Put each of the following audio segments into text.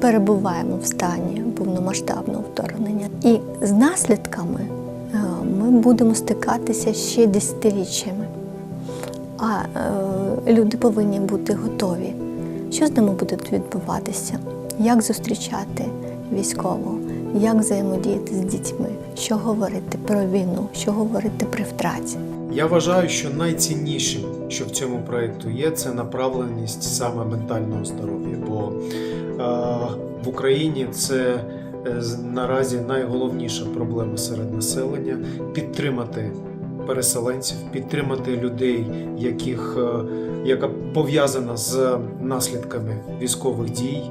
перебуваємо в стані повномасштабного вторгнення, і з наслідками е, ми будемо стикатися ще десятиріччями. А е, люди повинні бути готові. Що з ними буде відбуватися? Як зустрічати військового? Як взаємодіяти з дітьми? Що говорити про війну? Що говорити при втраті? Я вважаю, що найціннішим, що в цьому проєкту є, це направленість саме ментального здоров'я. Бо е, в Україні це е, наразі найголовніша проблема серед населення підтримати переселенців, підтримати людей, яких, е, яка пов'язана з наслідками військових дій.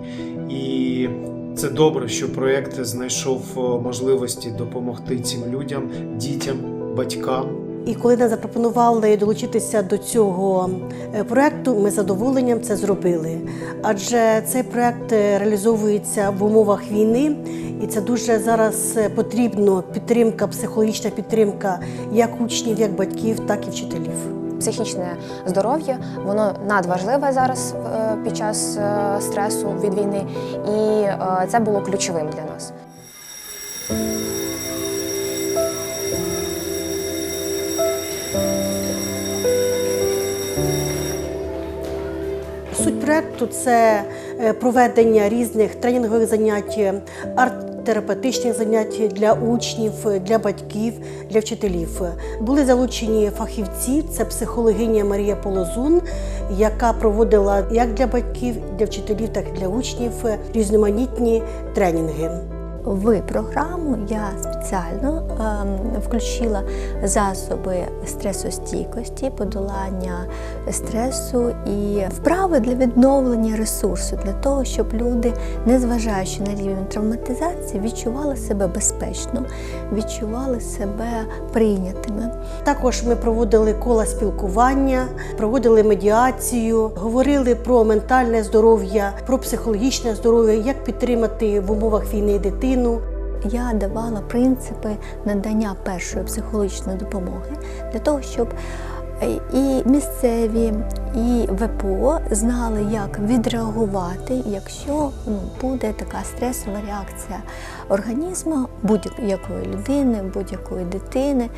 І це добре, що проєкт знайшов можливості допомогти цим людям, дітям, батькам. І коли нам запропонували долучитися до цього е, проекту, ми з задоволенням це зробили. Адже цей проект е, реалізовується в умовах війни, і це дуже зараз е, потрібно підтримка, психологічна підтримка як учнів, як батьків, так і вчителів. Психічне здоров'я воно надважливе зараз під час стресу від війни, і це було ключовим для нас. Суть це е, проведення різних тренінгових занять, е, арт-терапевтичних занять для учнів, е, для батьків, для вчителів. Були залучені фахівці, це психологиня Марія Полозун, яка проводила як для батьків, для вчителів, так і для учнів різноманітні тренінги. В програму я спеціально ем, включила засоби стресостійкості, подолання стресу і вправи для відновлення ресурсу, для того, щоб люди, незважаючи на рівень травматизації, відчували себе безпечно, відчували себе прийнятими. Також ми проводили кола спілкування, проводили медіацію, говорили про ментальне здоров'я, про психологічне здоров'я, як підтримати в умовах війни дитину. Я давала принципи надання першої психологічної допомоги для того, щоб е, і місцеві, і ВПО знали, як відреагувати, якщо ну, буде така стресова реакція організму будь-якої людини, будь-якої дитини.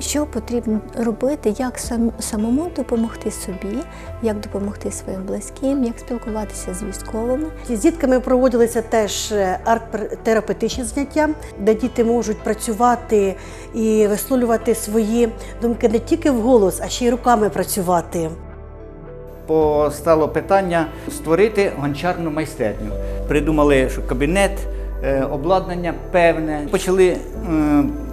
Що потрібно робити, як самому допомогти собі, як допомогти своїм близьким, як спілкуватися з військовими. З дітками проводилися теж е, арт-терапевтичні заняття, де діти можуть працювати і висловлювати свої думки не тільки вголос, а ще й руками працювати. Постало питання створити гончарну майстерню. Придумали, що кабінет, обладнання певне. Почали е,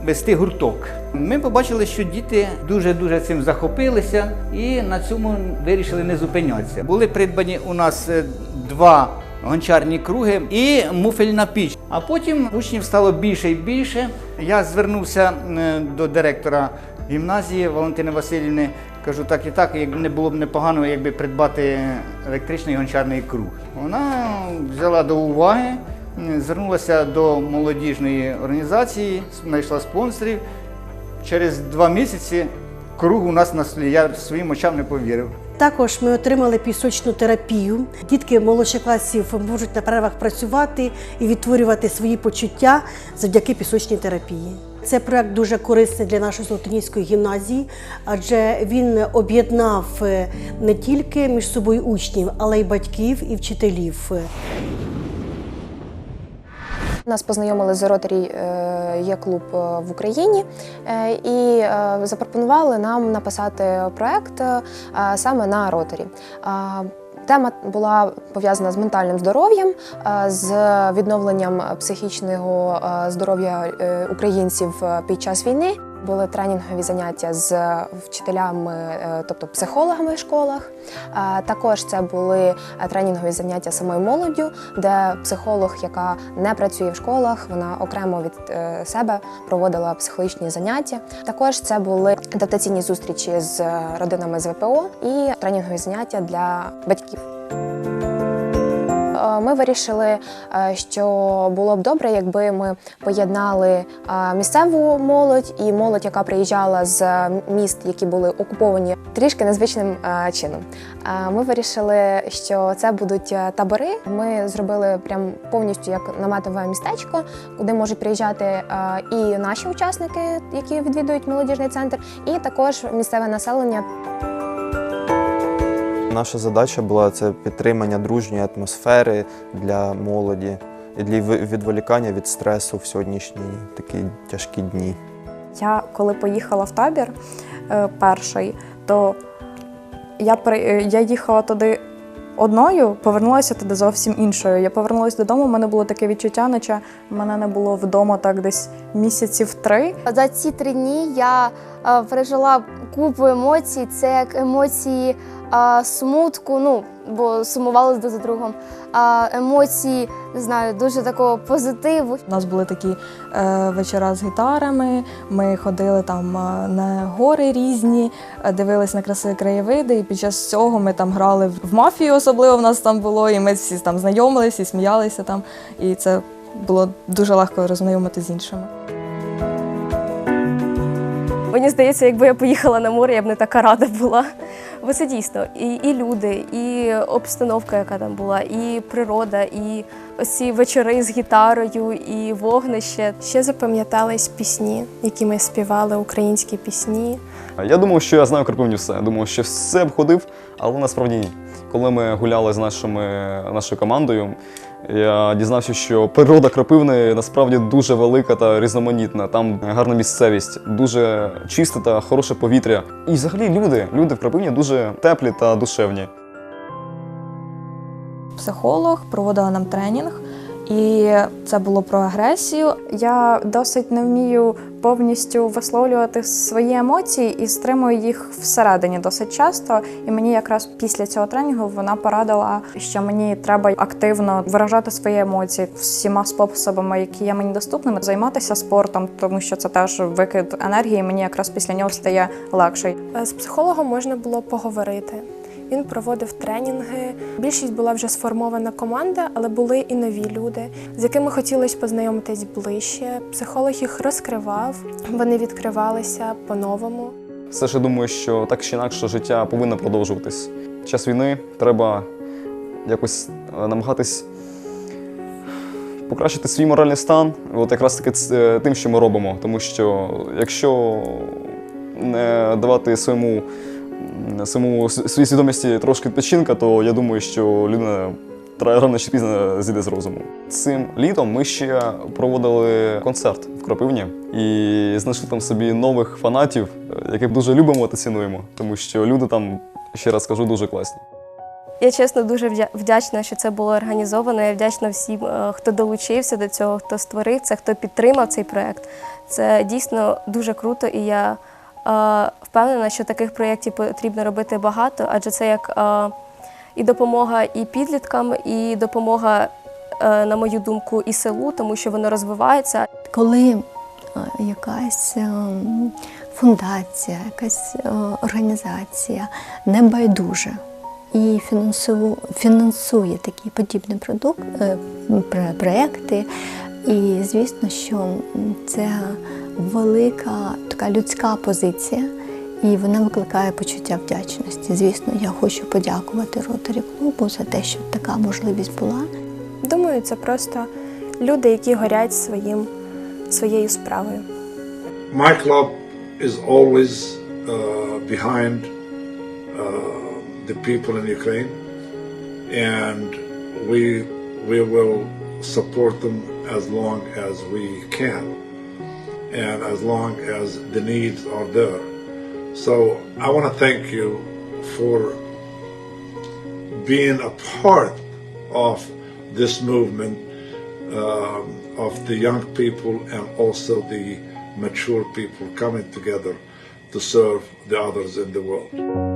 вести гурток. Ми побачили, що діти дуже-дуже цим захопилися і на цьому вирішили не зупинятися. Були придбані у нас е, два гончарні круги і муфельна піч. А потім учнів стало більше і більше. Я звернувся е, до директора гімназії Валентини Васильівни. Кажу, так і так, як не було б непогано, якби придбати електричний гончарний круг. Вона взяла до уваги, звернулася до молодіжної організації, знайшла спонсорів. Через два місяці круг у нас на столі. Я своїм очам не повірив. Також ми отримали пісочну терапію. Дітки молодших класів можуть на перервах працювати і відтворювати свої почуття завдяки пісочній терапії. Це проект дуже корисний для нашої Золотоніської гімназії, адже він об'єднав е, не тільки між собою учнів, але й батьків і вчителів. Нас познайомили з Ротарі е, є клуб е, в Україні е, і запропонували нам написати проект саме на. Е, Тема була пов'язана з ментальним здоров'ям, з відновленням психічного здоров'я українців під час війни. Були тренінгові заняття з вчителями, е, тобто психологами в школах. Е, Також це були е, тренінгові заняття самою молоддю, де психолог, яка не працює в школах, вона окремо від е, себе проводила психологічні заняття. Також це були адаптаційні зустрічі з е, родинами з ВПО і тренінгові заняття для батьків. Ми вирішили, е, що було б добре, якби ми поєднали е, місцеву молодь і молодь, яка приїжджала з е, міст, які були окуповані, трішки незвичним чином. Ми вирішили, що це будуть табори. Ми зробили прям повністю як наметове містечко, куди можуть приїжджати і наші учасники, які відвідують молодіжний центр, і також місцеве населення. Наша задача була це підтримання дружньої атмосфери для молоді і для відволікання від стресу в сьогоднішні такі тяжкі дні. Я коли поїхала в табір е, перший, то я, е, я їхала туди одною, повернулася туди зовсім іншою. Я повернулася додому, у мене було таке відчуття, наче мене не було вдома так десь місяців три. За ці три дні я е, пережила купу емоцій. Це як емоції е, смутку, ну бо сумували за другом. А емоції, не знаю, дуже такого позитиву. У нас були такі е, вечора з гітарами. Ми ходили там е, на гори різні, е, дивились на красиві краєвиди. І під час цього ми там грали в мафію, особливо в нас там було, і ми всі там знайомилися і сміялися там. І це було дуже легко роззнайомити з іншими. Мені здається, якби я поїхала на море, я б не така рада була. Бо це дійсно і, і люди, і обстановка, яка там була, і природа, і оці вечори з гітарою, і вогнище. Ще запам'ятались пісні, які ми співали, українські пісні. Я думав, що я знаю Кропивні все. Думав, що все обходив, але насправді ні. Коли ми гуляли з нашими, нашою командою, я дізнався, що природа Кропивни насправді дуже велика та різноманітна. Там гарна місцевість, дуже чисте та хороше повітря. І взагалі люди, люди в Кропивні дуже теплі та душевні. психолог, проводила нам тренінг, і це було про агресію. Я досить не вмію повністю висловлювати свої емоції і стримую їх всередині досить часто. І мені якраз після цього тренінгу вона порадила, що мені треба активно виражати свої емоції всіма способами, які є мені доступними, займатися спортом, тому що це теж викид енергії. Мені якраз після нього стає легше. З психологом можна було поговорити. Він проводив тренінги. Більшість була вже сформована команда, але були і нові люди, з якими хотілося познайомитись ближче. Психолог їх розкривав, вони відкривалися по-новому. Все ж думаю, що так чи інакше життя повинно продовжуватись. В час війни треба якось е, намагатись покращити свій моральний стан, от якраз таки ц- тим, що ми робимо. Тому що якщо не давати своєму, своєму своїй свідомості трошки відпочинка, то я думаю, що людина рано чи пізно зійде з розуму. Цим літом ми ще проводили концерт в Кропивні і знайшли там собі нових фанатів, яких дуже любимо та цінуємо, тому що люди там, ще раз скажу, дуже класні. Я чесно дуже вдячна, що це було організовано. Я вдячна всім, е, хто долучився до цього, хто створив це, хто підтримав цей проект. Це дійсно дуже круто, і я е, впевнена, що таких проєктів потрібно робити багато, адже це як е, і допомога і підліткам, і допомога, е, на мою думку, і селу, тому що воно розвивається. коли е, якась фундація, якась організація небайдужа і фінансує, такі подібні продукт, е, проекти. І звісно, що це велика така людська позиція, і вона викликає почуття вдячності. Звісно, я хочу подякувати ротарі клубу за те, що така можливість була. Думаю, це просто люди, які горять своїм, своєю справою. My club is always uh, behind uh, the people in Ukraine, and we we will support them as long as we can, and as long as the needs are there. So I want to thank you for being a part of this movement um, of the young people and also the mature people coming together to serve the others in the world.